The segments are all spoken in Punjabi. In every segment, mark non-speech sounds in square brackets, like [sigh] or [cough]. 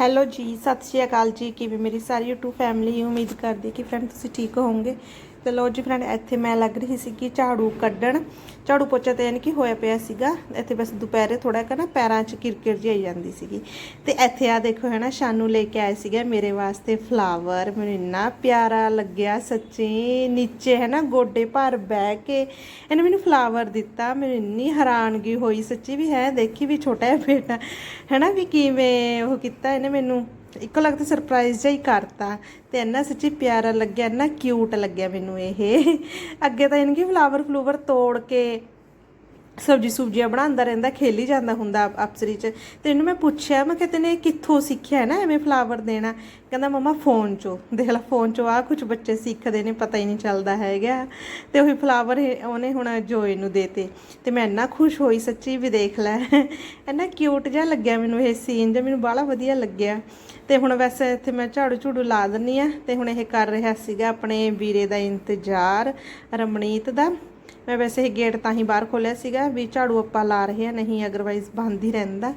ਹੈਲੋ ਜੀ, ਸਤਿ ਸ਼੍ਰੀ ਅਕਾਲ ਜੀ, ਕਿਵੇਂ ਮੇਰੀ ਸਾਰੀ YouTube ਫੈਮਿਲੀ ਉਮੀਦ ਕਰਦੀ ਕਿ ਫਰੈਂਡ ਤੁਸੀਂ ਠੀਕ ਹੋਵੋਗੇ। ਤੇ ਲੋ ਜੀ ਫਰੈਂਡ, ਇੱਥੇ ਮੈਂ ਲੱਗ ਰਹੀ ਸੀ ਕਿ ਝਾੜੂ ਕੱਢਣ। ਝਾੜੂ ਪੋਚਾ ਤੇ ਯਾਨੀ ਕਿ ਹੋਇਆ ਪਿਆ ਸੀਗਾ। ਇੱਥੇ ਬਸ ਦੁਪਹਿਰੇ ਥੋੜਾ ਕੁ ਨਾ ਪੈਰਾਂ 'ਚ ਕਿਰਕਿਰ ਜਿਹੀ ਆਈ ਜਾਂਦੀ ਸੀਗੀ। ਤੇ ਇੱਥੇ ਆ ਦੇਖੋ ਹੈ ਨਾ ਸ਼ਾਨੂ ਲੈ ਕੇ ਆਏ ਸੀਗੇ ਮੇਰੇ ਵਾਸਤੇ ਫਲਾਵਰ ਮੈਨੂੰ ਇੰਨਾ ਪਿਆਰਾ ਲੱਗਿਆ ਸੱਚੀ। ਨੀਚੇ ਹੈ ਨਾ ਗੋਡੇ ਭਰ ਬਹਿ ਕੇ ਇਹਨੇ ਮੈਨੂੰ ਫਲਾਵਰ ਦਿੱਤਾ। ਮੈਨੂੰ ਇੰਨੀ ਹੈਰਾਨਗੀ ਹੋਈ ਸੱਚੀ ਵੀ ਹੈ, ਦੇਖੀ ਵੀ ਛੋਟਾ ਜਿਹਾ ਬੇਟਾ। ਹੈ ਨਾ ਵੀ ਕਿਵੇਂ ਉਹ ਕੀਤਾ ਇਹਨੇ ਮੈਨੂੰ। ਇੱਕੋ ਲੱਗਦਾ ਸਰਪ੍ਰਾਈਜ਼ ਜਿਹਾ ਹੀ ਕਰਤਾ ਤੇ ਇੰਨਾ ਸੱਚੀ ਪਿਆਰਾ ਲੱਗਿਆ, ਇੰਨਾ ਕਿਊਟ ਲੱਗਿਆ ਮੈਨੂੰ ਇਹ। ਅੱਗੇ ਤਾਂ ਇਨਕੀ ਫਲਾਵਰ ਫਲੂਵਰ ਤੋੜ ਕੇ ਸਬਜੀ ਸੁਬਜੀਆਂ ਬਣਾਉਂਦਾ ਰਹਿੰਦਾ, ਖੇਲੀ ਜਾਂਦਾ ਹੁੰਦਾ ਆਪ- ਆਪਸਰੀ ਚ। ਤੇ ਇਹਨੂੰ ਮੈਂ ਪੁੱਛਿਆ, ਮੈਂ ਕਿ ਤੈਨੇ ਕਿੱਥੋਂ ਸਿੱਖਿਆ ਨਾ ਐਵੇਂ ਫਲਾਵਰ ਦੇਣਾ? ਕਹਿੰਦਾ, ਮਮਾ ਫੋਨ ਚੋਂ। ਦੇਖ ਲੈ ਫੋਨ ਚੋਂ ਆ ਕੁਝ ਬੱਚੇ ਸਿੱਖਦੇ ਨੇ, ਪਤਾ ਹੀ ਨਹੀਂ ਚੱਲਦਾ ਹੈਗਾ। ਤੇ ਉਹੀ ਫਲਾਵਰ ਉਹਨੇ ਹੁਣ ਜੋਏ ਨੂੰ ਦੇਤੇ। ਤੇ ਮੈਂ ਇੰਨਾ ਖੁਸ਼ ਹੋਈ ਸੱਚੀ ਵੀ ਦੇਖ ਲੈ। ਇੰਨਾ ਕਿਊਟ ਜਿਹਾ ਲੱਗਿਆ ਮੈਨੂੰ ਇਹ ਸੀਨ ਜਿਹਾ ਮੈਨੂੰ ਬਾਹਲਾ ਵਧੀਆ ਲੱਗਿਆ। ਤੇ ਹੁਣ ਵੈਸੇ ਇੱਥੇ ਮੈਂ ਝਾੜੂ ਝੂੜੂ ਲਾ ਦਿੰਨੀ ਆ ਤੇ ਹੁਣ ਇਹ ਕਰ ਰਿਹਾ ਸੀਗਾ ਆਪਣੇ ਵੀਰੇ ਦਾ ਇੰਤਜ਼ਾਰ ਰਮਣੀਤ ਦਾ। ਮੈਂ ਵੈਸੇ ਇਹ ਗੇਟ ਤਾਂ ਹੀ ਬਾਹਰ ਖੋਲਿਆ ਸੀਗਾ ਵੀ ਝਾੜੂ ਆਪਾਂ ਲਾ ਰਹੇ ਆ ਨਹੀਂ ਅਗਰਵਾਈਜ਼ ਬੰਦ ਹੀ ਰਹਿੰਦਾ।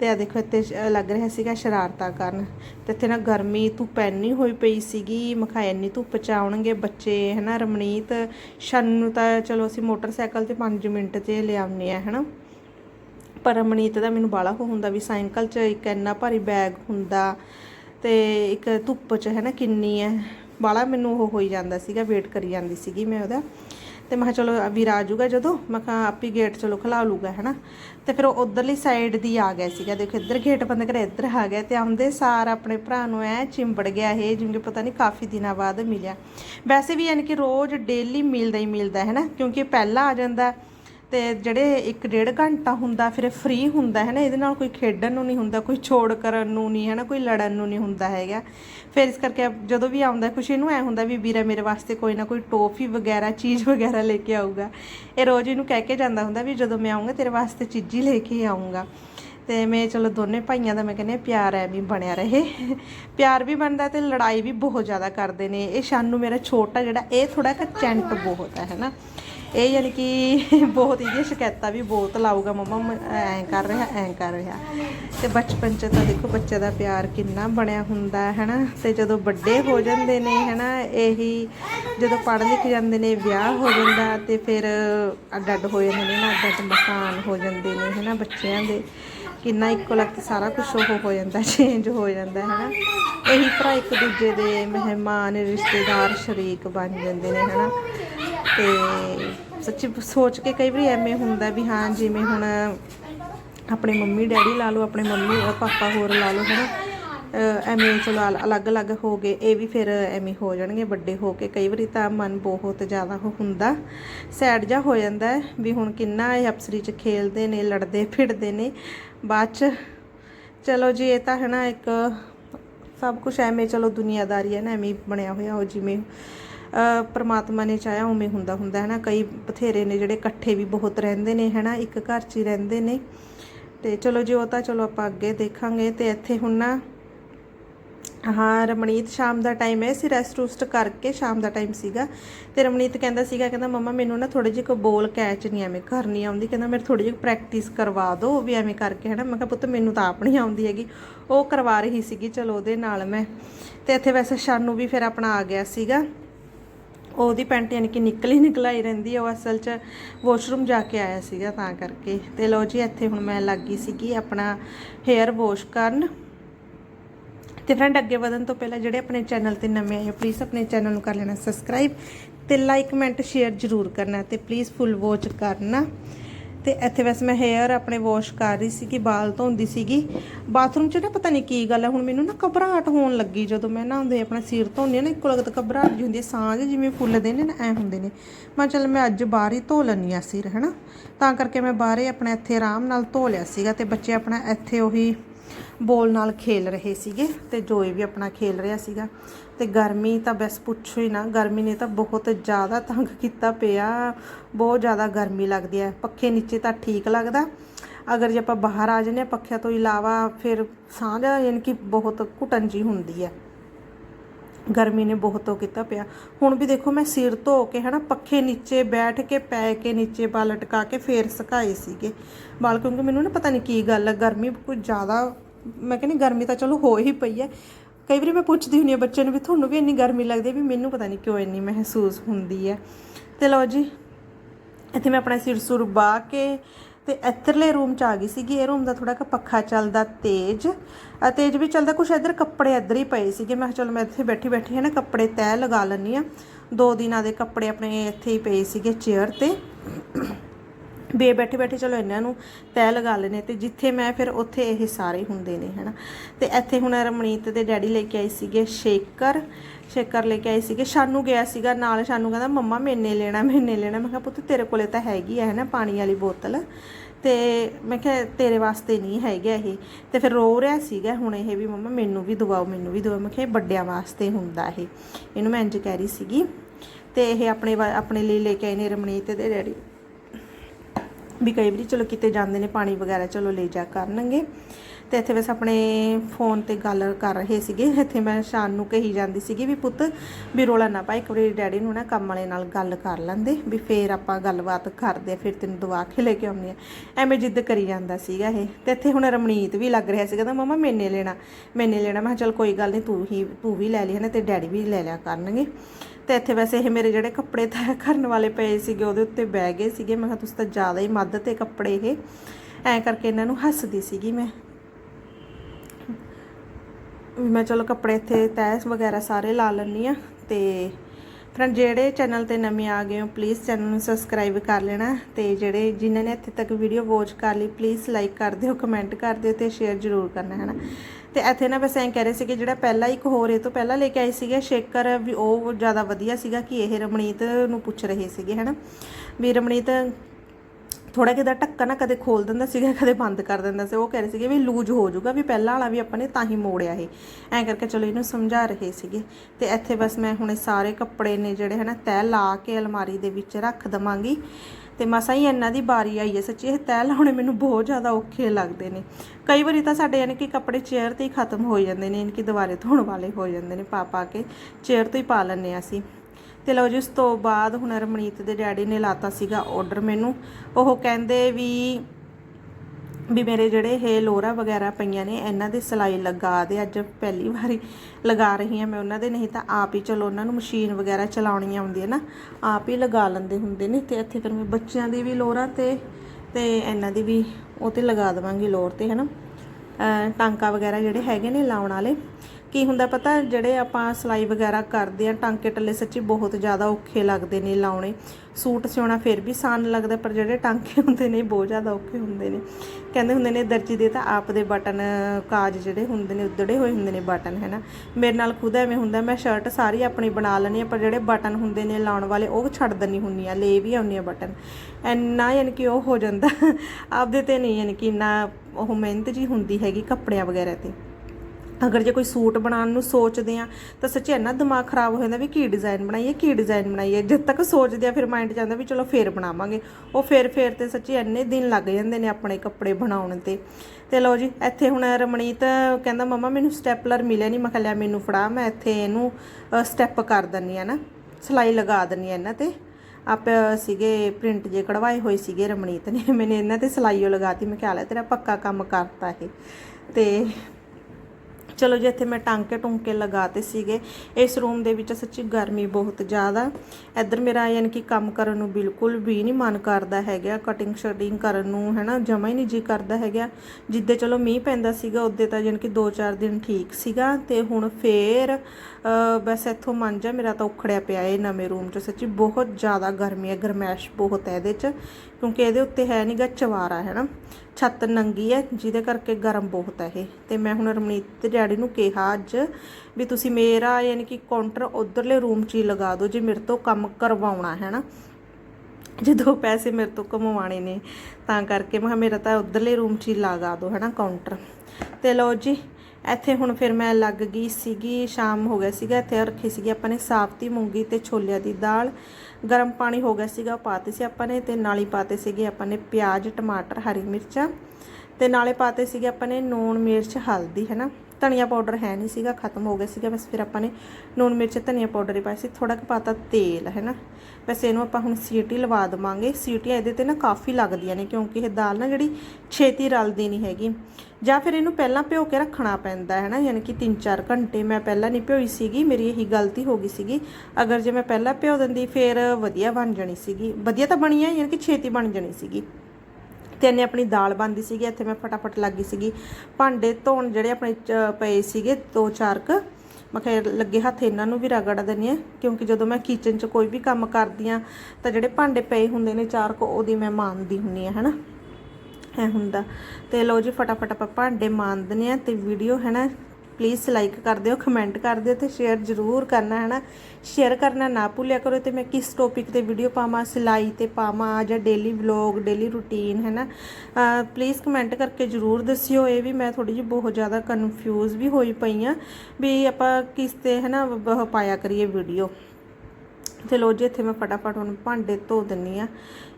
ਤੇ ਆ ਦੇਖੋ ਇੱਥੇ ਲੱਗ ਰਿਹਾ ਸੀਗਾ ਸ਼ਰਾਰਤਾਂ ਕਰਨ। ਤੇ ਇੱਥੇ ਨਾ ਗਰਮੀ ਧੁੱਪ ਇੰਨੀ ਹੋਈ ਪਈ ਸੀਗੀ ਮਖਾਇ ਇੰਨੀ ਧੁੱਪ ਚ ਆਉਣਗੇ ਬੱਚੇ, ਹਨਾ ਰਮਣੀਤ ਸ਼ਨ ਨੂੰ ਤਾਂ ਚਲੋ ਅਸੀਂ ਮੋਟਰਸਾਈਕਲ ਤੇ 5 ਮਿੰਟ 'ਚ ਲਿਆਉਂਦੇ ਆ ਹਨਾ। ਪਰ ਰਮਣੀਤ ਦਾ ਮੈਨੂੰ ਬਾਲਾ ਹੋ ਹੁੰਦਾ ਵੀ ਸਾਈਕਲ 'ਚ ਇੱਕ ਇੰਨਾ ਭਾਰੀ ਬੈਗ ਹੁੰਦਾ ਤੇ ਇੱਕ ਧੁੱਪ 'ਚ ਹੈ ਨਾ ਕਿੰਨੀ ਹੈ ਬਾਲਾ ਮੈਨੂੰ ਉਹ ਹੋਈ ਜਾਂਦਾ ਸੀਗਾ ਵੇਟ ਕਰੀ ਜਾਂਦੀ ਸੀਗੀ ਮੈਂ ਉਹਦਾ। ਤੇ ਮੈਂ ਕਿਹਾ ਚਲੋ ਵੀਰ ਆ ਜੂਗਾ ਜਦੋਂ, ਮੈਂ ਕਿਹਾ ਆਪੀ ਗੇਟ ਚਲੋ ਖਲਾ ਲੂਗਾ ਹੈਨਾ। ਤੇ ਫਿਰ ਉਹ ਉਧਰਲੀ ਸਾਈਡ ਦੀ ਆ ਗਿਆ ਸੀਗਾ, ਦੇਖੋ ਇੱਧਰ ਗੇਟ ਬੰਦ ਕਰਿਆ, ਇੱਧਰ ਆ ਗਿਆ ਤੇ ਆਉਂਦੇ ਸਾਰ ਆਪਣੇ ਭਰਾ ਨੂੰ ਐ ਚਿੰਬੜ ਗਿਆ ਇਹ, ਜਿਵੇਂ ਕਿ ਪਤਾ ਨਹੀਂ ਕਾਫੀ ਦਿਨਾਂ ਬਾਅਦ ਮਿਲਿਆ। ਵੈਸੇ ਵੀ ਯਾਨੀ ਕਿ ਰੋਜ਼ ਡੇਲੀ ਮਿਲਦਾ ਹੀ ਮਿਲਦਾ ਹੈ ਨਾ, ਕਿਉਂਕਿ ਪਹਿਲਾਂ ਆ ਜਾਂਦਾ। ਤੇ ਜਿਹੜੇ 1.5 ਘੰਟਾ ਹੁੰਦਾ, ਫਿਰ ਫ੍ਰੀ ਹੁੰਦਾ ਹੈ ਨਾ, ਇਹਦੇ ਨਾਲ ਕੋਈ ਖੇਡਣ ਨੂੰ ਨਹੀਂ ਹੁੰਦਾ, ਕੋਈ ਛੋੜ ਕਰਨ ਨੂੰ ਨਹੀਂ, ਹੈ ਨਾ, ਕੋਈ ਲੜਨ ਨੂੰ ਨਹੀਂ ਹੁੰਦਾ ਹੈਗਾ। ਫਿਰ ਇਸ ਕਰਕੇ ਜਦੋਂ ਵੀ ਆਉਂਦਾ ਖੁਸ਼ੀ ਨੂੰ ਐ ਹੁੰਦਾ ਵੀ ਵੀਰਾ ਮੇਰੇ ਵਾਸਤੇ ਕੋਈ ਨਾ ਕੋਈ ਟੋਫੀ ਵਗੈਰਾ, ਚੀਜ਼ ਵਗੈਰਾ ਲੈ ਕੇ ਆਊਗਾ। ਇਹ ਰੋਜ਼ ਇਹਨੂੰ ਕਹਿ ਕੇ ਜਾਂਦਾ ਹੁੰਦਾ ਵੀ ਜਦੋਂ ਮੈਂ ਆਉਂਗਾ ਤੇਰੇ ਵਾਸਤੇ ਚੀਜ਼ੀ ਲੈ ਕੇ ਆਉਂਗਾ ਤੇ ਮੈਂ ਚਲੋ ਦੋਨੇ ਭਾਈਆਂ ਦਾ ਮੈਂ ਕਹਿੰਦੀ ਪਿਆਰ ਐਵੇਂ ਬਣਿਆ ਰਹੇ। ਪਿਆਰ ਵੀ ਬਣਦਾ ਤੇ ਲੜਾਈ ਵੀ ਬਹੁਤ ਜ਼ਿਆਦਾ ਕਰਦੇ ਨੇ। ਇਹ ਸ਼ਾਨੂ ਮੇਰਾ ਛੋਟਾ ਜਿਹੜਾ, ਇਹ ਥੋੜਾ ਜਿਹਾ ਚੈਂਟ ਬਹੁਤ ਹੈ, ਹੈਨਾ। ਇਹ ਯਾਨੀ ਕਿ ਬਹੁਤ ਇਹਦੀਆਂ ਸ਼ਿਕਾਇਤਾਂ ਵੀ ਬਹੁਤ ਲਾਊਗਾ, ਮਮਾ ਐਂ ਕਰ ਰਿਹਾ, ਐਂ ਕਰ ਰਿਹਾ। ਤੇ ਬਚਪਨ ਚ ਤਾਂ ਦੇਖੋ ਬੱਚੇ ਦਾ ਪਿਆਰ ਕਿੰਨਾ ਬਣਿਆ ਹੁੰਦਾ ਹੈ ਨਾ ਤੇ ਜਦੋਂ ਵੱਡੇ ਹੋ ਜਾਂਦੇ ਨੇ ਹੈ ਨਾ ਇਹੀ ਜਦੋਂ ਪੜ੍ਹ ਲਿਖ ਜਾਂਦੇ ਨੇ, ਵਿਆਹ ਹੋ ਜਾਂਦਾ ਤੇ ਫਿਰ ਅੱਡ ਅੱਡ ਹੋ ਜਾਂਦੇ ਨੇ, ਨਾ ਅੱਡ ਅੱਡ ਮਕਾਨ ਹੋ ਜਾਂਦੇ ਨੇ ਹੈ ਨਾ ਬੱਚਿਆਂ ਦੇ। ਕਿੰਨਾ ਇੱਕੋ ਲਗਤ ਸਾਰਾ ਕੁਝ ਉਹ ਹੋ ਜਾਂਦਾ ਚੇਂਜ ਹੋ ਜਾਂਦਾ ਹੈ ਨਾ ਇਹੀ ਭਰਾ ਇੱਕ ਦੂਜੇ ਦੇ ਮਹਿਮਾਨ, ਰਿਸ਼ਤੇਦਾਰ, ਸ਼ਰੀਕ ਬਣ ਜਾਂਦੇ ਨੇ ਹੈ ਨਾ ਤੇ ਸੱਚੀ ਸੋਚ ਕੇ ਕਈ ਵਾਰੀ ਐਵੇਂ ਹੁੰਦਾ ਵੀ ਹਾਂ, ਜਿਵੇਂ ਹੁਣ ਆਪਣੇ ਮੰਮੀ, ਡੈਡੀ ਲਾ ਲਓ, ਆਪਣੇ ਮੰਮੀ ਪਾਪਾ ਹੋਰ ਲਾ ਲਓ ਹੈ ਨਾ ਐਵੇਂ ਚਲੋ ਅਲ- ਅਲੱਗ-ਅਲੱਗ ਹੋ ਗਏ, ਇਹ ਵੀ ਫਿਰ ਐਵੇਂ ਹੋ ਜਾਣਗੇ, ਵੱਡੇ ਹੋ ਕੇ ਕਈ ਵਾਰੀ ਤਾਂ ਮਨ ਬਹੁਤ ਜ਼ਿਆਦਾ ਉਹ ਹੁੰਦਾ। ਸੈਡ ਜਾ ਹੋ ਜਾਂਦਾ ਵੀ ਹੁਣ ਕਿੰਨਾ ਇਹ ਅਪਸਰੀ ਚ ਖੇਲਦੇ ਨੇ, ਲੜਦੇ ਫਿਰਦੇ ਨੇ ਬਾਅਦ ਚ। ਚਲੋ ਜੀ, ਇਹ ਤਾਂ ਹੈ ਨਾ ਇੱਕ ਸਭ ਕੁਝ ਐਵੇਂ ਚਲੋ ਦੁਨੀਆਦਾਰੀ ਹੈ ਨਾ, ਐਵੇਂ ਹੀ ਬਣਿਆ ਹੋਇਆ ਉਹ ਜਿਵੇਂ ਪਰਮਾਤਮਾ ਨੇ ਚਾਹਿਆ ਉਵੇਂ ਹੁੰਦਾ ਹੁੰਦਾ ਹੈ ਨਾ। ਕਈ ਬਥੇਰੇ ਨੇ ਜਿਹੜੇ ਇਕੱਠੇ ਵੀ ਬਹੁਤ ਰਹਿੰਦੇ ਨੇ ਹੈ ਨਾ ਇੱਕ ਘਰ 'ਚ ਹੀ ਰਹਿੰਦੇ ਨੇ। ਤੇ ਚਲੋ ਜੀ, ਉਹ ਤਾਂ ਚਲੋ ਆਪਾਂ ਅੱਗੇ ਦੇਖਾਂਗੇ। ਤੇ ਇੱਥੇ ਹੁਣ ਨਾ ਹਾਂ ਰਮਣੀਤ ਸ਼ਾਮ ਦਾ ਟਾਈਮ ਹੈ, ਅਸੀਂ ਰੈਸਟ ਰੂਸਟ ਕਰਕੇ ਸ਼ਾਮ ਦਾ ਟਾਈਮ ਸੀਗਾ। ਤੇ ਰਮਣੀਤ ਕਹਿੰਦਾ ਸੀਗਾ, ਕਹਿੰਦਾ, ਮਮਾ, ਮੈਨੂੰ ਨਾ ਥੋੜੇ ਜਿਹੇ ਕੋ ਬੋਲ ਕੈਚ ਨਹੀਂ ਐਵੇਂ ਕਰਨੀ ਆਉਂਦੀ। ਕਹਿੰਦਾ, ਮੇਰੇ ਥੋੜੀ ਜਿਹੀ ਪ੍ਰੈਕਟਿਸ ਕਰਵਾ ਦਿਓ ਵੀ ਐਵੇਂ ਕਰਕੇ ਹੈ ਨਾ ਮੈਂ ਕਿਹਾ, ਪੁੱਤ, ਮੈਨੂੰ ਤਾਂ ਆਪ ਨਹੀਂ ਆਉਂਦੀ ਹੈਗੀ। ਉਹ ਕਰਵਾ ਰਹੀ ਸੀਗੀ, ਚਲੋ, ਉਹਦੇ ਨਾਲ ਮੈਂ। ਤੇ ਇੱਥੇ ਵੈਸੇ ਸ਼ਾਨੂ ਵੀ ਫਿਰ ਆਪਣਾ ਆ ਗਿਆ ਸੀਗਾ। ਉਹਦੀ ਪੈਂਟ ਯਾਨੀ ਕਿ ਨਿਕਲ ਹੀ ਨਿਕਲਾਈ ਰਹਿੰਦੀ ਉਹ ਅਸਲ 'ਚ ਵਾਸ਼ਰੂਮ ਜਾ ਕੇ ਆਇਆ ਸੀਗਾ ਤਾਂ ਕਰਕੇ। ਤੇ ਲੋ ਜੀ, ਇੱਥੇ ਹੁਣ ਮੈਂ ਲੱਗੀ ਸੀਗੀ ਆਪਣਾ ਹੇਅਰ ਵਾਸ਼ ਕਰਨ। ਤੇ ਫਰੈਂਡ ਅੱਗੇ ਵਧਣ ਤੋਂ ਪਹਿਲਾਂ ਜਿਹੜੇ ਆਪਣੇ ਚੈਨਲ ਤੇ ਨਵੇਂ ਆਏ ਪਲੀਜ਼ ਆਪਣੇ ਚੈਨਲ ਨੂੰ ਕਰ ਲੈਣਾ ਸਬਸਕ੍ਰਾਈਬ ਤੇ ਲਾਈਕ ਕਮੈਂਟ ਸ਼ੇਅਰ ਜ਼ਰੂਰ ਕਰਨਾ ਤੇ ਪਲੀਜ਼ ਫੁੱਲ ਵਾਚ ਕਰਨਾ। ਤੇ ਇੱਥੇ ਵੈਸੇ ਮੈਂ ਹੇਅਰ ਆਪਣੇ ਵਾਸ਼ ਕਰ ਰਹੀ ਸੀਗੀ, ਬਾਲ ਧੋਂਦੀ ਸੀਗੀ। ਬਾਥਰੂਮ 'ਚ ਨਾ ਪਤਾ ਨਹੀਂ ਕੀ ਗੱਲ ਹੈ ਹੁਣ ਮੈਨੂੰ ਨਾ ਘਬਰਾਹਟ ਹੋਣ ਲੱਗੀ ਜਦੋਂ ਮੈਂ ਨਾ ਹੁੰਦੇ ਆਪਣਾ ਸਿਰ ਧੋਂਦੀ ਹਾਂ ਨਾ, ਇੱਕੋ ਲਗਤ ਘਬਰਾਹਟ ਜਿਹੀ ਹੁੰਦੀ ਹੈ ਸਾਂਝ ਜਿਵੇਂ ਫੁੱਲਦੇ ਨੇ ਨਾ, ਐ ਹੁੰਦੇ ਨੇ। ਮੈਂ ਚੱਲ ਮੈਂ ਅੱਜ ਬਾਹਰ ਹੀ ਧੋ ਲੈਂਦੀ ਆ ਸਿਰ, ਹਨਾ? ਤਾਂ ਕਰਕੇ ਮੈਂ ਬਾਹਰੇ ਆਪਣਾ ਇੱਥੇ ਆਰਾਮ ਨਾਲ ਧੋ ਲਿਆ ਸੀਗਾ ਤੇ ਬੱਚੇ ਆਪਣਾ ਇੱਥੇ ਉਹੀ ਬੋਲ ਨਾਲ ਖੇਲ ਰਹੇ ਸੀਗੇ ਤੇ ਜੋਏ ਵੀ ਆਪਣਾ ਖੇਲ ਰਿਹਾ ਸੀਗਾ। ਤੇ ਗਰਮੀ ਤਾਂ ਬਸ ਪੁੱਛੋ ਹੀ ਨਾ, ਗਰਮੀ ਨੇ ਤਾਂ ਬਹੁਤ ਜ਼ਿਆਦਾ ਤੰਗ ਕੀਤਾ ਪਿਆ। ਬਹੁਤ ਜ਼ਿਆਦਾ ਗਰਮੀ ਲੱਗਦੀ ਹੈ। ਪੱਖੇ ਨੀਚੇ ਤਾਂ ਠੀਕ ਲੱਗਦਾ। ਅਗਰ ਜੇ ਆਪਾਂ ਬਾਹਰ ਆ ਜਾਂਦੇ ਹਾਂ, ਪੱਖਿਆਂ ਤੋਂ ਇਲਾਵਾ ਫਿਰ ਸਾਹ ਦਾ ਯਾਨੀ ਕਿ ਬਹੁਤ ਘੁਟਨ ਜੀ ਹੁੰਦੀ ਹੈ। ਗਰਮੀ ਨੇ ਬਹੁਤ ਉਹ ਕੀਤਾ ਪਿਆ। ਹੁਣ ਵੀ ਦੇਖੋ, ਮੈਂ ਸਿਰ ਧੋ ਕੇ ਹਨਾ ਪੱਖੇ ਨੀਚੇ ਬੈਠ ਕੇ, ਪੈ ਕੇ ਨੀਚੇ ਬਾਲ ਲਟਕਾ ਕੇ ਫੇਰ ਸੁਕਾਏ ਸੀਗੇ। ਬਾਲ ਕਿਉਂਕਿ ਮੈਨੂੰ ਨਾ ਪਤਾ ਨਹੀਂ ਕੀ ਗੱਲ ਹੈ, ਗਰਮੀ ਕੁਝ ਜ਼ਿਆਦਾ ਮੈਂ ਕਹਿੰਦੀ ਗਰਮੀ ਤਾਂ ਚਲੋ ਹੋ ਹੀ ਪਈ ਹੈ। ਕਈ ਵਾਰੀ ਮੈਂ ਪੁੱਛਦੀ ਹੁੰਦੀ ਹਾਂ ਬੱਚੇ ਨੂੰ ਵੀ ਤੁਹਾਨੂੰ ਵੀ ਇੰਨੀ ਗਰਮੀ ਲੱਗਦੀ ਵੀ ਮੈਨੂੰ ਪਤਾ ਨਹੀਂ ਕਿਉਂ ਇੰਨੀ ਮਹਿਸੂਸ ਹੁੰਦੀ ਹੈ। ਤੇ ਲਓ ਜੀ, ਇੱਥੇ ਮੈਂ ਆਪਣਾ ਸਿਰ ਸੁਰ ਬਾਹ ਕੇ ਤੇ ਇੱਧਰਲੇ ਰੂਮ ਚ ਆ ਗਈ ਸੀਗੀ। ਇਹ ਰੂਮ ਦਾ ਥੋੜਾ ਜਿਹਾ ਪੱਖਾ ਚੱਲਦਾ ਤੇਜ਼ ਆ, ਤੇਜ਼ ਵੀ ਚੱਲਦਾ, ਕੁਛ ਇੱਧਰ ਕੱਪੜੇ ਇੱਧਰ ਹੀ ਪਏ ਸੀਗੇ। ਮੈਂ ਕਿਹਾ ਚਲੋ ਮੈਂ ਇੱਥੇ ਬੈਠੀ ਬੈਠੀ ਹੈ ਨਾ, ਕੱਪੜੇ ਤੈਅ ਲਗਾ ਲੈਂਦੀ ਆ ਦੋ ਦਿਨਾਂ ਦੇ ਕੱਪੜੇ ਆਪਣੇ ਇੱਥੇ ਹੀ ਪਏ ਸੀਗੇ ਚੇਅਰ ਤੇ। ਬੇ ਬੈਠੇ ਬੈਠੇ ਚਲੋ ਇਹਨਾਂ ਨੂੰ ਤੈਅ ਲਗਾ ਲੈਨੇ ਤੇ ਜਿੱਥੇ ਮੈਂ ਫਿਰ ਉੱਥੇ ਇਹ ਸਾਰੇ ਹੁੰਦੇ ਨੇ, ਹਨਾ। ਤੇ ਇੱਥੇ ਹੁਣ ਰਮਣੀਤ ਦੇ ਡੈਡੀ ਲੈ ਕੇ ਆਏ ਸੀਗੇ ਸ਼ੇਕਰ ਸ਼ੇਕਰ ਲੈ ਕੇ ਆਏ ਸੀਗੇ। ਸ਼ਾਨੂ ਗਿਆ ਸੀਗਾ ਨਾਲ, ਸ਼ਾਨੂ ਕਹਿੰਦਾ, ਮੰਮਾ ਮੈਨੇ ਲੈਣਾ ਮੈਨੇ ਲੈਣਾ। ਮੈਂ ਕਿਹਾ, ਪੁੱਤ, ਤੇਰੇ ਕੋਲੇ ਤਾਂ ਹੈਗੀ ਹੈ ਨਾ ਪਾਣੀ ਵਾਲੀ ਬੋਤਲ। ਤੇ ਮੈਂ ਕਿਹਾ, ਤੇਰੇ ਵਾਸਤੇ ਨਹੀਂ ਹੈਗਾ ਇਹ। ਤੇ ਫਿਰ ਰੋ ਰਿਹਾ ਸੀਗਾ, ਹੁਣ ਇਹ ਵੀ, ਮੰਮਾ, ਮੈਨੂੰ ਵੀ ਦਵਾਓ, ਮੈਨੂੰ ਵੀ ਦਵਾਓ। ਮੈਂ ਕਿਹਾ, ਇਹ ਵੱਡਿਆਂ ਵਾਸਤੇ ਹੁੰਦਾ ਇਹ। ਇਹਨੂੰ ਮੈਂ ਇੰਜ ਕਹਿ ਰਹੀ ਸੀਗੀ। ਤੇ ਇਹ ਆਪਣੇ ਵਾ- ਆਪਣੇ ਲਈ ਲੈ ਕੇ ਆਏ ਨੇ ਰਮਣੀਤ ਦੇ ਡੈਡੀ। ਵੀ ਕਈ ਵਾਰੀ ਚਲੋ ਕਿਤੇ ਜਾਂਦੇ ਨੇ ਪਾਣੀ ਵਗੈਰਾ ਚਲੋ ਲੈ ਜਾ ਕਰਨਗੇ। ਤੇ ਇੱਥੇ ਬਸ ਆਪਣੇ ਫੋਨ ਤੇ ਗੱਲ ਕਰ ਰਹੇ ਸੀਗੇ। ਇੱਥੇ ਮੈਂ ਸ਼ਾਨ ਨੂੰ ਕਹੀ ਜਾਂਦੀ ਸੀਗੀ ਵੀ ਪੁੱਤ ਵੀ ਰੋਲਾ ਨਾ ਪਾਈ ਇੱਕ ਵਾਰੀ ਡੈਡੀ ਨੂੰ ਨਾ ਕੰਮ ਵਾਲੇ ਨਾਲ ਗੱਲ ਕਰ ਲੈਂਦੇ, ਵੀ ਫੇਰ ਆਪਾਂ ਗੱਲਬਾਤ ਕਰਦੇ ਆ, ਫਿਰ ਤੈਨੂੰ ਦਵਾ ਕੇ ਲੈ ਕੇ ਆਉਂਦੇ ਆ। ਐਵੇਂ ਜਿੱਦ ਕਰੀ ਜਾਂਦਾ ਸੀਗਾ ਇਹ। ਤੇ ਇੱਥੇ ਹੁਣ ਰਮਣੀਤ ਵੀ ਲੱਗ ਰਿਹਾ ਸੀਗਾ, ਤਾਂ ਮਮਾ ਮੈਨੇ ਲੈਣਾ ਮੈਨੇ ਲੈਣਾ। ਮੈਂ ਕਿਹਾ ਚਲ ਕੋਈ ਗੱਲ ਨਹੀਂ ਤੂੰ ਹੀ, ਤੂੰ ਵੀ ਲੈ ਲਈ ਹਨਾ ਤੇ ਡੈਡੀ ਵੀ ਲੈ ਲਿਆ ਕਰਨਗੇ। ਤੇ ਇੱਥੇ ਵੈਸੇ ਇਹ ਮੇਰੇ ਜਿਹੜੇ ਕੱਪੜੇ ਤੈਅ ਕਰਨ ਵਾਲੇ ਪਏ ਸੀਗੇ, ਉਹਦੇ ਉੱਤੇ ਬਹਿ ਗਏ ਸੀਗੇ। ਮੈਂ ਕਿਹਾ, ਤੁਸੀਂ ਤਾਂ ਜ਼ਿਆਦਾ ਹੀ ਮੱਧ ਤੇ ਕੱਪੜੇ ਇਹ। ਐਂ ਕਰਕੇ ਇਹਨਾਂ ਨੂੰ ਹੱਸਦੀ ਸੀਗੀ ਮੈਂ। ਮੈਂ, ਚਲੋ ਕੱਪੜੇ ਇੱਥੇ ਤੈਅ ਵਗੈਰਾ ਸਾਰੇ ਲਾ ਲੈਂਦੀ ਆ ਤੇ ਫਰੈਂਡ ਜਿਹੜੇ ਚੈਨਲ ਤੇ ਨਵੇਂ ਆ ਗਏ ਹੋ ਪਲੀਜ਼ ਚੈਨਲ ਨੂੰ ਸਬਸਕ੍ਰਾਈਬ ਕਰ ਲੈਣਾ ਤੇ ਜਿਹੜੇ ਜਿਨ੍ਹਾਂ ਨੇ ਇੱਥੇ ਤੱਕ ਵੀਡੀਓ ਵਾਚ ਕਰ ਲਈ ਪਲੀਜ਼ ਲਾਈਕ ਕਰ ਦਿਓ ਕਮੈਂਟ ਕਰ ਦਿਓ ਤੇ ਸ਼ੇਅਰ ਜ਼ਰੂਰ ਕਰਨਾ, ਹੈ ਨਾ? ਤੇ ਇੱਥੇ ਨਾ ਬਸ ਐਂ ਕਹਿ ਰਹੇ ਸੀ ਕਿ ਜਿਹੜਾ ਪਹਿਲਾਂ ਇੱਕ ਹੋਰ ਇਹ ਤੋਂ ਪਹਿਲਾਂ ਲੈ ਕੇ ਆਏ ਸੀਗੇ ਸ਼ੇਕਰ ਵੀ ਉਹ ਜ਼ਿਆਦਾ ਵਧੀਆ ਸੀਗਾ ਕਿ ਇਹ ਰਮਣੀਤ ਨੂੰ ਪੁੱਛ ਰਹੇ ਸੀਗੇ, ਹਨਾ? ਵੀ ਰਮਣੀਤ ਥੋੜਾ ਕਿਦਾ ਢੱਕਣ ਨਾ ਕਦੇ ਖੋਲ ਦਿੰਦਾ ਸੀਗਾ, ਕਦੇ ਬੰਦ ਕਰ ਦਿੰਦਾ ਸੀ। ਉਹ ਕਹਿ ਰਹੇ ਸੀਗੇ ਵੀ ਲੂਜ ਹੋ ਜਾਊਗਾ, ਵੀ ਪਹਿਲਾਂ ਵਾਲਾ ਵੀ ਆਪਾਂ ਨੇ ਤਾਂ ਹੀ ਮੋੜਿਆ ਇਹ। ਐਂ ਕਰਕੇ ਚਲੋ ਇਹਨੂੰ ਸਮਝਾ ਰਹੇ ਸੀਗੇ। ਤੇ ਇੱਥੇ ਬਸ ਮੈਂ ਹੁਣੇ ਸਾਰੇ ਕੱਪੜੇ ਨੇ ਜਿਹੜੇ, ਹਨਾ ਤੈਅ ਲਾ ਕੇ ਅਲਮਾਰੀ ਦੇ ਵਿੱਚ ਰੱਖ ਦਵਾਂਗੀ। ਤੇ ਮਸਾਂ ਹੀ ਇਹਨਾਂ ਦੀ ਬਾਰੀ ਆਈ ਹੈ ਸੱਚੀ, ਇਹ ਤੈਅ ਲਾਉਣੇ ਮੈਨੂੰ ਬਹੁਤ ਜ਼ਿਆਦਾ ਔਖੇ ਲੱਗਦੇ ਨੇ। ਕਈ ਵਾਰੀ ਤਾਂ ਸਾਡੇ ਯਾਨੀ ਕਿ ਕੱਪੜੇ ਚੇਅਰ ਤੇ ਹੀ ਖਤਮ ਹੋ ਜਾਂਦੇ ਨੇ, ਯਾਨੀ ਕਿ ਦੁਬਾਰੇ ਧੋਣ ਵਾਲੇ ਹੋ ਜਾਂਦੇ ਨੇ, ਪਾ ਪਾ ਕੇ ਚੇਅਰ ਤੋਂ ਹੀ ਪਾ ਲੈਂਦੇ ਹਾਂ ਅਸੀਂ। ਤੇ ਲਓ ਜੀ, ਉਸ ਤੋਂ ਬਾਅਦ ਹੁਣ ਰਮਣੀਤ ਦੇ ਡੈਡੀ ਨੇ ਲਾਤਾ ਸੀਗਾ ਆਰਡਰ ਮੈਨੂੰ। ਉਹ ਕਹਿੰਦੇ ਵੀ ਵੀ ਮੇਰੇ ਜਿਹੜੇ ਇਹ ਲੋਰਾ ਵਗੈਰਾ ਪਈਆਂ ਨੇ, ਇਹਨਾਂ ਦੀ ਸਿਲਾਈ ਲਗਾ ਦੇ, ਅੱਜ ਪਹਿਲੀ ਵਾਰੀ ਲਗਾ ਰਹੀ ਹਾਂ ਮੈਂ ਉਹਨਾਂ ਦੇ, ਨਹੀਂ ਤਾਂ ਆਪ ਹੀ ਚਲੋ ਉਹਨਾਂ ਨੂੰ ਮਸ਼ੀਨ ਵਗੈਰਾ ਚਲਾਉਣੀ ਆਉਂਦੀ ਹੈ ਨਾ, ਆਪ ਹੀ ਲਗਾ ਲੈਂਦੇ ਹੁੰਦੇ ਨੇ, ਤੇ ਇੱਥੇ ਫਿਰ ਮੈਂ ਬੱਚਿਆਂ ਦੀ ਵੀ ਲੋਰਾ ਤੇ ਤੇ ਇਹਨਾਂ ਦੀ ਵੀ ਉਹ ਤੇ ਲਗਾ ਦੇਵਾਂਗੀ ਲੋਰ ਤੇ, ਹਨਾ। ਅਹ ਟਾਂਕਾ ਵਗੈਰਾ ਜਿਹੜੇ ਹੈਗੇ ਨੇ ਲਾਉਣ ਵਾਲੇ ਕੀ ਹੁੰਦਾ ਪਤਾ, ਜਿਹੜੇ ਆਪਾਂ ਸਿਲਾਈ ਵਗੈਰਾ ਕਰਦੇ ਆ ਟਾਂਕੇ ਟੱਲੇ ਸੱਚੀ ਬਹੁਤ ਜ਼ਿਆਦਾ ਔਖੇ ਲੱਗਦੇ ਨੇ ਲਾਉਣੇ। ਸੂਟ ਸਿਉਣਾ ਫਿਰ ਵੀ ਆਸਾਨ ਲੱਗਦਾ, ਪਰ ਜਿਹੜੇ ਟਾਂਕੇ ਹੁੰਦੇ ਨੇ, ਬਹੁਤ ਜ਼ਿਆਦਾ ਔਖੇ ਹੁੰਦੇ ਨੇ। ਕਹਿੰਦੇ ਹੁੰਦੇ ਨੇ, ਦਰਜੀ ਦੇ ਤਾਂ ਆਪ ਦੇ ਬਟਨ, ਕਾਜ ਜਿਹੜੇ ਹੁੰਦੇ ਨੇ ਉਧੜੇ ਹੋਏ ਹੁੰਦੇ ਨੇ ਬਟਨ ਹੈਨਾ ਮੇਰੇ ਨਾਲ ਖੁਦ ਐਵੇਂ ਹੁੰਦਾ, ਮੈਂ ਸ਼ਰਟ ਸਾਰੀ ਆਪਣੀ ਬਣਾ ਲੈਣੀ ਆ ਪਰ ਜਿਹੜੇ ਬਟਨ ਹੁੰਦੇ ਨੇ ਲਾਉਣ ਵਾਲੇ, ਉਹ ਛੱਡ ਦਿੰਨੀ ਹੁੰਨੀ ਆ ਲੈ ਵੀ ਆਉਣੀ ਆ ਬਟਨ। ਇੰਨਾ ਯਾਨੀ ਕਿ ਉਹ ਹੋ ਜਾਂਦਾ, ਆਪਦੇ ਤੇ ਨਹੀਂ ਯਾਨੀ ਕਿ ਇੰਨਾ ਉਹ ਮਿਹਨਤ ਜੀ ਹੁੰਦੀ ਹੈਗੀ ਕੱਪੜਿਆਂ ਵਗੈਰਾ ਤੇ। ਅਗਰ ਜੇ ਕੋਈ ਸੂਟ ਬਣਾਉਣ ਨੂੰ ਸੋਚਦੇ ਆ, ਤਾਂ ਸੱਚੀ ਇੰਨਾ ਦਿਮਾਗ ਖਰਾਬ ਹੋ ਜਾਂਦਾ ਵੀ ਕੀ ਡਿਜ਼ਾਈਨ ਬਣਾਈਏ, ਕੀ ਡਿਜ਼ਾਈਨ ਬਣਾਈਏ। ਜਦ ਤੱਕ ਸੋਚਦੇ ਆ, ਫਿਰ ਮਾਈਂਡ ਜਾਂਦਾ ਵੀ ਚਲੋ ਫੇਰ ਬਣਾਵਾਂਗੇ। ਉਹ ਫੇਰ ਫੇਰ ਤੇ ਸੱਚੀ ਇੰਨੇ ਦਿਨ ਲੱਗ ਜਾਂਦੇ ਨੇ ਆਪਣੇ ਕੱਪੜੇ ਬਣਾਉਣ ਤੇ। ਤੇ ਲਓ ਜੀ, ਇੱਥੇ ਹੁਣ ਰਮਣੀਤ ਕਹਿੰਦਾ, ਮਮਾ, ਮੈਨੂੰ ਸਟੈਪਲਰ ਮਿਲਿਆ ਨਹੀਂ ਮੈਂ ਕਿਹਾ ਲਿਆ ਮੈਨੂੰ ਫੜਾ, ਮੈਂ ਇੱਥੇ ਇਹਨੂੰ ਸਟੈਪ ਕਰ ਦਿੰਨੀ ਆ ਨਾ। ਸਿਲਾਈ ਲਗਾ ਦਿੰਨੀ ਆ ਇਹਨਾਂ ਤੇ। ਆਪ ਸੀਗੇ ਪ੍ਰਿੰਟ ਜੇ ਕਢਵਾਏ ਹੋਏ ਸੀਗੇ ਰਮਣੀਤ ਨੇ। ਮੈਨੇ ਇਹਨਾਂ ਤੇ ਸਿਲਾਈਓ ਲਗਾਤੀ। ਮੈਂ ਕਿਹਾ ਲੈ, ਤੇਰਾ ਪੱਕਾ ਕੰਮ ਕਰਤਾ ਇਹ। ਤੇ ਚਲੋ ਜੀ, ਇੱਥੇ ਮੈਂ ਟਾਂਕੇ ਟੁੰਕੇ ਲਗਾਤੇ ਸੀਗੇ। ਇਸ ਰੂਮ ਦੇ ਵਿੱਚ ਸੱਚੀ ਗਰਮੀ ਬਹੁਤ ਜ਼ਿਆਦਾ। ਇੱਧਰ ਮੇਰਾ ਯਾਨੀ ਕਿ ਕੰਮ ਕਰਨ ਨੂੰ ਬਿਲਕੁਲ ਵੀ ਨਹੀਂ ਮਨ ਕਰਦਾ ਹੈਗਾ। ਕਟਿੰਗ ਸ਼ਟਿੰਗ ਕਰਨ ਨੂੰ, ਹੈਨਾ, ਜਮਾ ਹੀ ਨਹੀਂ ਜੀ ਕਰਦਾ ਹੈਗਾ। ਜਿੱਦੇ ਚਲੋ ਮੀਂਹ ਪੈਂਦਾ ਸੀਗਾ ਉਹਦੇ ਤਾਂ ਯਾਨੀ ਕਿ 2-4 ਦਿਨ ਠੀਕ ਸੀਗਾ। ਤੇ ਹੁਣ ਫੇਰ ਬਸ ਇੱਥੋਂ ਮਨ ਜਾ ਮੇਰਾ ਤਾਂ ਉਖੜਿਆ ਪਿਆ ਇਹ ਨਵੇਂ ਰੂਮ 'ਚ। ਸੱਚੀ ਬਹੁਤ ਜ਼ਿਆਦਾ ਗਰਮੀ ਹੈ, ਗਰਮੈਸ਼ ਬਹੁਤ ਹੈ ਇਹਦੇ 'ਚ। ਕਿਉਂਕਿ ਇਹਦੇ ਉੱਤੇ ਹੈ ਨਹੀਂਗਾ ਚਵਾਰਾ ਹੈ ਨਾ ਛੱਤ ਨੰਗੀ ਹੈ, ਜਿਹਦੇ ਕਰਕੇ ਗਰਮ ਬਹੁਤ ਹੈ ਇਹ। ਤੇ ਮੈਂ ਹੁਣ ਰਮਨੀਤ ਤੇ ਡੈਡੀ ਨੂੰ ਕਿਹਾ ਅੱਜ ਵੀ ਤੁਸੀਂ ਮੇਰਾ ਯਾਨੀ ਕਿ ਕਾਊਂਟਰ ਉਧਰਲੇ ਰੂਮ 'ਚ ਹੀ ਲਗਾ ਦਿਓ, ਜੇ ਮੇਰੇ ਤੋਂ ਕੰਮ ਕਰਵਾਉਣਾ ਹੈ ਨਾ। ਜਦੋਂ ਪੈਸੇ ਮੇਰੇ ਤੋਂ ਕਮਾਉਣੇ ਨੇ, ਤਾਂ ਕਰਕੇ ਮੈਂ ਕਿਹਾ ਮੇਰਾ ਤਾਂ ਉਧਰਲੇ ਰੂਮ 'ਚ ਹੀ ਲਗਾ ਦਿਓ ਹੈ ਨਾ ਕਾਊਂਟਰ। ਤੇ ਲਓ ਜੀ ਇੱਥੇ ਹੁਣ ਫਿਰ ਮੈਂ ਲੱਗ ਗਈ ਸੀਗੀ, ਸ਼ਾਮ ਹੋ ਗਿਆ ਸੀਗਾ, ਇੱਥੇ ਰੱਖੀ ਸੀਗੀ ਆਪਾਂ ਨੇ ਸਾਫਤੀ ਮੂੰਗੀ ਤੇ ਛੋਲਿਆਂ ਦੀ ਦਾਲ। ਗਰਮ ਪਾਣੀ ਹੋ ਗਿਆ ਸੀਗਾ ਪਾਤੇ ਸੀ ਆਪਾਂ ਨੇ, ਤੇ ਨਾਲ ਹੀ ਪਾਤੇ ਸੀਗੇ ਆਪਾਂ ਨੇ ਪਿਆਜ਼, ਟਮਾਟਰ, ਹਰੀ ਮਿਰਚਾਂ। ਤੇ ਨਾਲੇ ਪਾਤੇ ਸੀਗੇ ਆਪਾਂ ਨੇ ਨੂਣ, ਮਿਰਚ, ਹਲਦੀ ਹੈ ਨਾ ਧਨੀਆ ਪਾਊਡਰ ਹੈ ਨਹੀਂ ਸੀਗਾ, ਖਤਮ ਹੋ ਗਿਆ ਸੀਗਾ, ਬਸ ਫਿਰ ਆਪਾਂ ਨੇ ਲੂਣ ਮਿਰਚ, ਧਨੀਆ ਪਾਊਡਰ ਹੀ ਪਾਇਆ ਸੀ ਥੋੜਾ ਕੁ ਪਾਤਾ ਤੇਲ, ਹੈ ਨਾ? ਵੈਸੇ ਇਹਨੂੰ ਆਪਾਂ ਹੁਣ ਸੀਟੀ ਲਵਾ ਦਵਾਂਗੇ। ਸੀਟੀਆਂ ਇਹਦੇ ਤੇ ਨਾ ਕਾਫੀ ਲੱਗਦੀਆਂ ਨੇ, ਕਿਉਂਕਿ ਇਹ ਦਾਲ ਨਾ ਜਿਹੜੀ ਛੇਤੀ ਰਲਦੀ ਨਹੀਂ ਹੈਗੀ। ਜਾਂ ਫਿਰ ਇਹਨੂੰ ਪਹਿਲਾਂ ਭਿਓ ਕੇ ਰੱਖਣਾ ਪੈਂਦਾ, ਹੈ ਨਾ? ਯਾਨੀ ਕਿ 3-4 ਘੰਟੇ ਮੈਂ ਪਹਿਲਾਂ ਨਹੀਂ ਭਿਓਈ ਸੀਗੀ, ਮੇਰੀ ਇਹੀ ਗਲਤੀ ਹੋ ਗਈ ਸੀਗੀ। ਅਗਰ ਜੇ ਮੈਂ ਪਹਿਲਾਂ ਭਿਓ ਦਿੰਦੀ, ਫਿਰ ਵਧੀਆ ਬਣ ਜਾਣੀ ਸੀਗੀ। ਵਧੀਆ ਤਾਂ ਬਣੀ ਹੈ ਯਾਨੀ ਕਿ ਛੇਤੀ ਬਣ ਜਾਣੀ ਸੀਗੀ। ਤੇ ਇਹਨੇ ਆਪਣੀ ਦਾਲ ਬਣਦੀ ਸੀਗੀ, ਇੱਥੇ ਮੈਂ ਫਟਾਫਟ ਲੱਗੀ ਸੀਗੀ। ਭਾਂਡੇ ਧੋਣ ਜਿਹੜੇ ਆਪਣੇ ਪਏ ਸੀਗੇ, ਦੋ ਚਾਰ ਕ। ਮੈਂ ਕਿਹਾ ਲੱਗੇ ਹੱਥ ਇਹਨਾਂ ਨੂੰ ਵੀ ਰਗੜ ਦਿੰਦੀ ਆ, ਕਿਉਂਕਿ ਜਦੋਂ ਮੈਂ ਕਿਚਨ 'ਚ ਕੋਈ ਵੀ ਕੰਮ ਕਰਦੀ ਆ, ਤਾਂ ਜਿਹੜੇ ਭਾਂਡੇ ਪਏ ਹੁੰਦੇ ਨੇ ਚਾਰ ਕੋ, ਉਹਦੀ ਮੈਂ ਮਾਂਜਦੀ ਹੁੰਨੀ ਆ, ਹਨਾ? ਐ ਹੁੰਦਾ। ਤੇ ਲਓ ਜੀ, ਫਟਾਫਟ ਆਪਾਂ ਭਾਂਡੇ ਮਾਂਜਦੇ ਆ ਤੇ ਵੀਡੀਓ ਹੈ ਨਾ ਪਲੀਜ਼ ਲਾਈਕ ਕਰ ਦਿਓ ਕਮੈਂਟ ਕਰ ਦਿਓ ਤੇ ਸ਼ੇਅਰ ਜ਼ਰੂਰ ਕਰਨਾ ਹੈ ਨਾ ਸ਼ੇਅਰ ਕਰਨਾ ਨਾ ਭੁੱਲਿਆ ਕਰੋ ਤੇ ਮੈਂ ਕਿਸ ਟੌਪਿਕ ਤੇ ਵੀਡੀਓ ਪਾਵਾਂ, ਸਿਲਾਈ ਤੇ ਪਾਵਾਂ ਜਾਂ ਡੇਲੀ ਵਲੌਗ ਡੇਲੀ ਰੂਟੀਨ ਹੈ ਨਾ ਪਲੀਜ਼ ਕਮੈਂਟ ਕਰਕੇ ਜ਼ਰੂਰ ਦੱਸਿਓ। ਇਹ ਵੀ ਮੈਂ ਥੋੜੀ ਜਿਹੀ ਬਹੁਤ ਜ਼ਿਆਦਾ ਕਨਫਿਊਜ਼ ਵੀ ਹੋਈ ਪਈ ਆ ਵੀ ਆਪਾਂ ਕਿਸ ਤੇ ਹੈ ਨਾ ਪਾਇਆ ਕਰੀਏ ਵੀਡੀਓ ਤੇ ਲੋ ਜੀ, ਇੱਥੇ ਮੈਂ ਫਟਾਫਟ ਹੁਣ ਭਾਂਡੇ ਧੋ ਦਿੰਨੀ ਆ।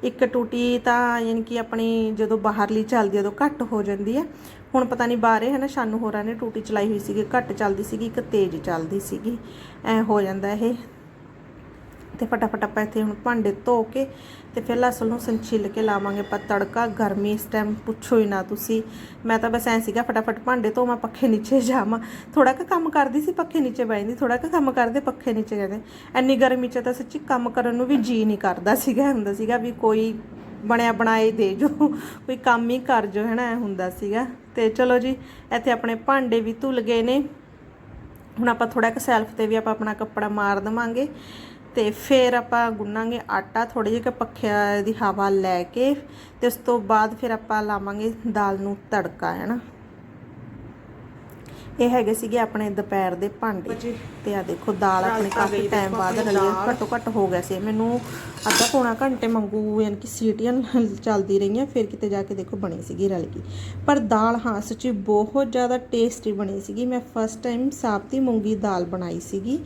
ਇੱਕ ਟੂਟੀ ਤਾਂ ਯਾਨੀ ਕਿ ਆਪਣੀ ਜਦੋਂ ਬਾਹਰਲੀ ਚੱਲਦੀ ਉਦੋਂ ਘੱਟ ਹੋ ਜਾਂਦੀ ਆ। ਹੁਣ ਪਤਾ ਨਹੀਂ ਬਾਹਰੇ ਹੈ ਨਾ, ਸ਼ਾਨੂ ਹੋਰਾਂ ਨੇ ਟੂਟੀ ਚਲਾਈ ਹੋਈ ਸੀਗੀ, ਘੱਟ ਚੱਲਦੀ ਸੀਗੀ, ਇੱਕ ਤੇਜ਼ ਚੱਲਦੀ ਸੀਗੀ। ਐ ਹੋ ਜਾਂਦਾ ਇਹ। ਤੇ ਫਟਾਫਟ ਆਪਾਂ ਇੱਥੇ ਹੁਣ ਭਾਂਡੇ ਧੋ ਕੇ ਤੇ ਫਿਰ ਲਸਣ ਨੂੰ ਛਿੱਲ ਕੇ ਲਾਵਾਂਗੇ ਆਪਾਂ ਤੜਕਾ। ਗਰਮੀ ਇਸ ਟਾਈਮ ਪੁੱਛੋ ਹੀ ਨਾ ਤੁਸੀਂ। ਮੈਂ ਤਾਂ ਬਸ ਐਂ ਸੀਗਾ, ਫਟਾਫਟ ਭਾਂਡੇ ਧੋਵਾਂ ਪੱਖੇ ਨੀਚੇ ਜਾਵਾਂ। ਥੋੜਾ ਕੁ ਕੰਮ ਕਰਦੀ ਸੀ, ਪੱਖੇ ਨੀਚੇ ਬੈਠਦੀ ਥੋੜਾ ਕੁ ਕੰਮ ਕਰਦੇ, ਪੱਖੇ ਨੀਚੇ ਜਾਂਦੇ। ਐਨੀ ਗਰਮੀ 'ਚ ਤਾਂ ਸੱਚੀ ਕੰਮ ਕਰਨ ਨੂੰ ਵੀ ਜੀ ਨਹੀਂ ਕਰਦਾ ਸੀਗਾ ਹੁੰਦਾ ਸੀਗਾ ਵੀ ਕੋਈ ਬਣਿਆ ਬਣਾਏ ਦੇ ਜੋ, ਕੋਈ ਕੰਮ ਹੀ ਕਰ ਜੋ ਹੈ ਨਾ ਹੁੰਦਾ ਸੀਗਾ। ਤੇ ਚਲੋ ਜੀ, ਇੱਥੇ ਆਪਣੇ ਭਾਂਡੇ ਵੀ ਧੁੱਲ ਗਏ ਨੇ। ਹੁਣ ਆਪਾਂ ਥੋੜਾ ਕੁ ਸੈਲਫ ਤੇ ਵੀ ਆਪਾਂ ਆਪਣਾ ਕੱਪੜਾ ਮਾਰ ਦਵਾਂਗੇ। ਤੇ ਫਿਰ ਆਪਾਂ ਗੁੰਨਾਂਗੇ ਆਟਾ ਥੋੜੇ ਜਿਹੇ ਪੱਖਿਆ ਦੀ ਹਵਾ ਲੈ ਕੇ ਤੇ ਉਸ ਤੋਂ ਬਾਅਦ ਫਿਰ ਆਪਾਂ ਲਾਵਾਂਗੇ ਦਾਲ ਨੂੰ ਤੜਕਾ, ਹੈ ਨਾ? ਇਹ ਹੈਗੇ ਸੀਗੇ ਆਪਣੇ ਦੁਪਹਿਰ ਦੇ ਭਾਂਡੇ। ਤੇ ਆ ਦੇਖੋ ਦਾਲ ਆਪਣੀ ਕਾਫੀ ਟਾਈਮ ਬਾਅਦ ਰਲੀ ਹੈ ਘੱਟੋ ਘੱਟ ਹੋ ਗਿਆ ਸੀ। ਮੈਨੂੰ ਅੱਧਾ ਪੌਣਾ ਘੰਟੇ ਮੰਗੂ ਯਾਨੀ ਕਿ ਸੀਟੀਆਂ [laughs] ਚੱਲਦੀ ਰਹੀਆਂ ਫਿਰ ਕਿਤੇ ਜਾ ਕੇ ਦੇਖੋ ਬਣੀ ਸੀਗੀ ਰਲ ਗਈ ਪਰ ਦਾਲ ਹਾਂ ਸੱਚੀ ਬਹੁਤ ਜ਼ਿਆਦਾ ਟੇਸਟੀ ਬਣੀ ਸੀਗੀ। ਮੈਂ ਫਸਟ ਟਾਈਮ ਸਾਬਤੀ ਮੂੰਗੀ ਦਾਲ ਬਣਾਈ ਸੀਗੀ।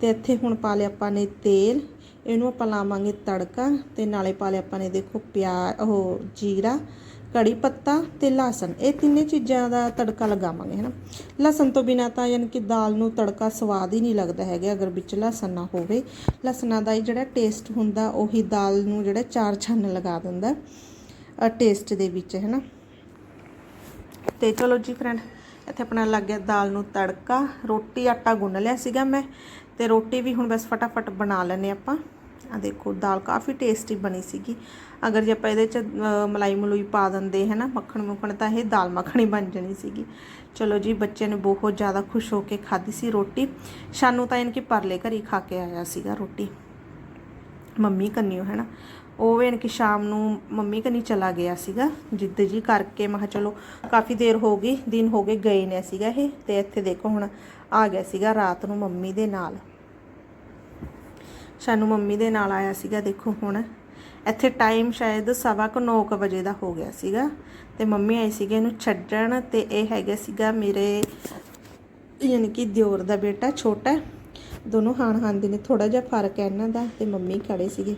ਤੇ ਇੱਥੇ ਹੁਣ ਪਾ ਲਿਆ ਆਪਾਂ ਨੇ ਤੇਲ ਇਹਨੂੰ ਆਪਾਂ ਲਾਵਾਂਗੇ ਤੜਕਾ ਤੇ ਨਾਲੇ ਪਾ ਲਿਆ ਆਪਾਂ ਨੇ ਦੇਖੋ ਪਿਆਜ਼ ਉਹ ਜੀਰਾ ਕੜੀ ਪੱਤਾ ਤੇ ਲਸਣ। ਇਹ ਤਿੰਨੇ ਚੀਜ਼ਾਂ ਦਾ ਤੜਕਾ ਲਗਾਵਾਂਗੇ, ਹਨਾ? ਲਸਣ ਤੋਂ ਬਿਨਾ ਤਾਂ ਯਾਨੀ ਕਿ ਦਾਲ ਨੂੰ ਤੜਕਾ ਸਵਾਦ ਹੀ ਨਹੀਂ ਲੱਗਦਾ ਹੈਗਾ, ਅਗਰ ਵਿੱਚ ਲਸਣ ਨਾ ਹੋਵੇ। ਲਸਣਾਂ ਦਾ ਹੀ ਜਿਹੜਾ ਟੇਸਟ ਹੁੰਦਾ, ਉਹੀ ਦਾਲ ਨੂੰ ਜਿਹੜਾ ਚਾਰ ਛੰਨ ਲਗਾ ਦਿੰਦਾ ਟੇਸਟ ਦੇ ਵਿੱਚ ਹੈ ਨਾ ਤੇ ਚਲੋ ਜੀ ਫਰੈਂਡ ਇੱਥੇ ਆਪਣਾ ਲੱਗ ਗਿਆ ਦਾਲ ਨੂੰ ਤੜਕਾ। ਰੋਟੀ ਆਟਾ ਗੁੰਨ ਲਿਆ ਸੀਗਾ ਮੈਂ, ਤੇ ਰੋਟੀ ਵੀ ਹੁਣ ਬਸ ਫਟਾਫਟ ਬਣਾ ਲੈਨੇ ਆਪਾਂ। ਆ ਦੇਖੋ, ਦਾਲ ਕਾਫੀ ਟੇਸਟੀ ਬਣੀ ਸੀਗੀ। ਅਗਰ ਜੇ ਆਪਾਂ ਇਹਦੇ ਚ ਮਲਾਈ ਮਲੂਈ ਪਾ ਦਿੰਦੇ ਹੈ ਨਾ ਮੱਖਣ ਮੁੱਖਣ ਤਾਂ ਇਹ ਦਾਲ ਮੱਖਣੀ ਬਣ ਜਾਣੀ ਸੀਗੀ। ਚਲੋ ਜੀ ਬੱਚੇ ਨੇ ਬਹੁਤ ਜ਼ਿਆਦਾ ਖੁਸ਼ ਹੋ ਕੇ ਖਾਧੀ ਸੀ ਰੋਟੀ। ਸਾਨੂੰ ਤਾਂ ਇਨਕੀ ਪਰਲੇ ਘਰੀ ਖਾ ਕੇ ਆਇਆ ਸੀਗਾ ਰੋਟੀ। ਮੰਮੀ ਕੰਨਿਓ ਹੈ ਨਾ ਉਹ ਵੇਣ ਕਿ ਸ਼ਾਮ ਨੂੰ ਮੰਮੀ ਕੰਨੀ ਚਲਾ ਗਿਆ ਸੀਗਾ, ਜਿੱਦ ਜੀ ਕਰਕੇ। ਮੈਂ ਕਿਹਾ, ਚਲੋ, ਕਾਫੀ ਦੇਰ ਹੋ ਗਈ, ਦਿਨ ਹੋ ਗਏ ਗਏ ਨੇ ਸੀਗਾ ਇਹ। ਤੇ ਇੱਥੇ ਦੇਖੋ ਹੁਣ ਆ ਗਿਆ ਸੀਗਾ ਰਾਤ ਨੂੰ ਮੰਮੀ ਦੇ ਨਾਲ। ਸਾਨੂੰ ਮੰਮੀ ਦੇ ਨਾਲ ਆਇਆ ਸੀਗਾ, ਦੇਖੋ ਹੁਣ। ਇੱਥੇ ਟਾਈਮ ਸ਼ਾਇਦ ਸਵਾ ਕੁ ਨੌ ਕੁ ਵਜੇ ਦਾ ਹੋ ਗਿਆ ਸੀਗਾ। ਤੇ ਮੰਮੀ ਆਈ ਸੀਗੇ ਇਹਨੂੰ ਛੱਡਣ ਤੇ ਇਹ ਹੈਗਾ ਸੀਗਾ ਮੇਰੇ, ਯਾਨੀ ਕਿ ਦਿਓਰ ਦਾ ਬੇਟਾ ਛੋਟਾ। ਦੋਨੋਂ ਹਾਣ ਹਾਣ ਦੇ ਨੇ ਥੋੜਾ ਜਿਹਾ ਫ਼ਰਕ ਹੈ ਇਹਨਾਂ ਦਾ ਤੇ ਮੰਮੀ ਖੜੇ ਸੀਗੇ।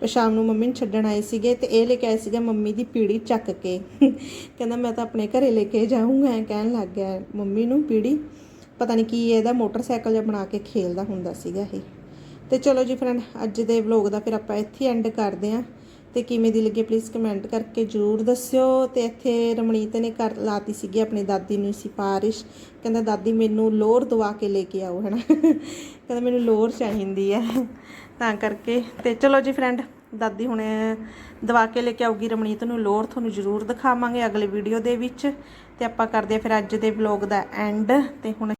ਤੇ ਸ਼ਾਮ ਨੂੰ ਮੰਮੀ ਨੂੰ ਛੱਡਣ ਆਏ ਸੀਗੇ ਤੇ ਇਹ ਲੈ ਕੇ ਆਏ ਸੀਗਾ ਮੰਮੀ ਦੀ ਪੀੜੀ ਚੱਕ ਕੇ। ਕਹਿੰਦਾ ਮੈਂ ਤਾਂ ਆਪਣੇ ਘਰੇ ਲੈ ਕੇ ਜਾਊਂਗਾ, ਐਂ ਕਹਿਣ ਲੱਗ ਗਿਆ ਮੰਮੀ ਨੂੰ ਪੀੜੀ। ਪਤਾ ਨਹੀਂ ਕੀ ਇਹਦਾ ਮੋਟਰਸਾਈਕਲ ਜਿਹਾ ਬਣਾ ਕੇ ਖੇਲਦਾ ਹੁੰਦਾ ਸੀਗਾ ਇਹ। ਤੇ ਚਲੋ ਜੀ ਫਰੈਂਡ ਅੱਜ ਦੇ ਵਲੌਗ ਦਾ ਫਿਰ ਆਪਾਂ ਇੱਥੇ ਐਂਡ ਕਰਦੇ ਆਂ ਤੇ ਕਿਵੇਂ ਦੀ ਲੱਗੀ ਪਲੀਜ਼ ਕਮੈਂਟ ਕਰਕੇ ਜਰੂਰ ਦੱਸਿਓ। ਤੇ ਇੱਥੇ ਰਮਣੀਤ ਨੇ ਕਰ ਲਾਤੀ ਸੀਗੀ ਆਪਣੀ ਦਾਦੀ ਨੂੰ ਸਿਫਾਰਿਸ਼। ਕਹਿੰਦਾ, ਦਾਦੀ, ਮੈਨੂੰ ਲੋਰ ਦਵਾ ਕੇ ਲੈ ਕੇ ਆਓ, ਹੈਨਾ। ਕਹਿੰਦਾ, ਮੈਨੂੰ ਲੋਰ ਚਾਹੀਦੀ ਹੈ ਤਾਂ ਕਰਕੇ ਤੇ ਚਲੋ ਜੀ ਫਰੈਂਡ ਦਾਦੀ ਹੁਣ ਦਵਾ ਕੇ ਲੈ ਕੇ ਆਊਗੀ। ਰਮਣੀਤ ਨੂੰ ਲੋਰ ਤੁਹਾਨੂੰ ਜਰੂਰ ਦਿਖਾਵਾਂਗੇ ਅਗਲੇ ਵੀਡੀਓ ਦੇ ਵਿੱਚ। ਤੇ ਆਪਾਂ ਕਰਦੇ ਆ ਫਿਰ ਅੱਜ ਦੇ ਵਲੌਗ ਦਾ ਐਂਡ ਤੇ ਹੁਣ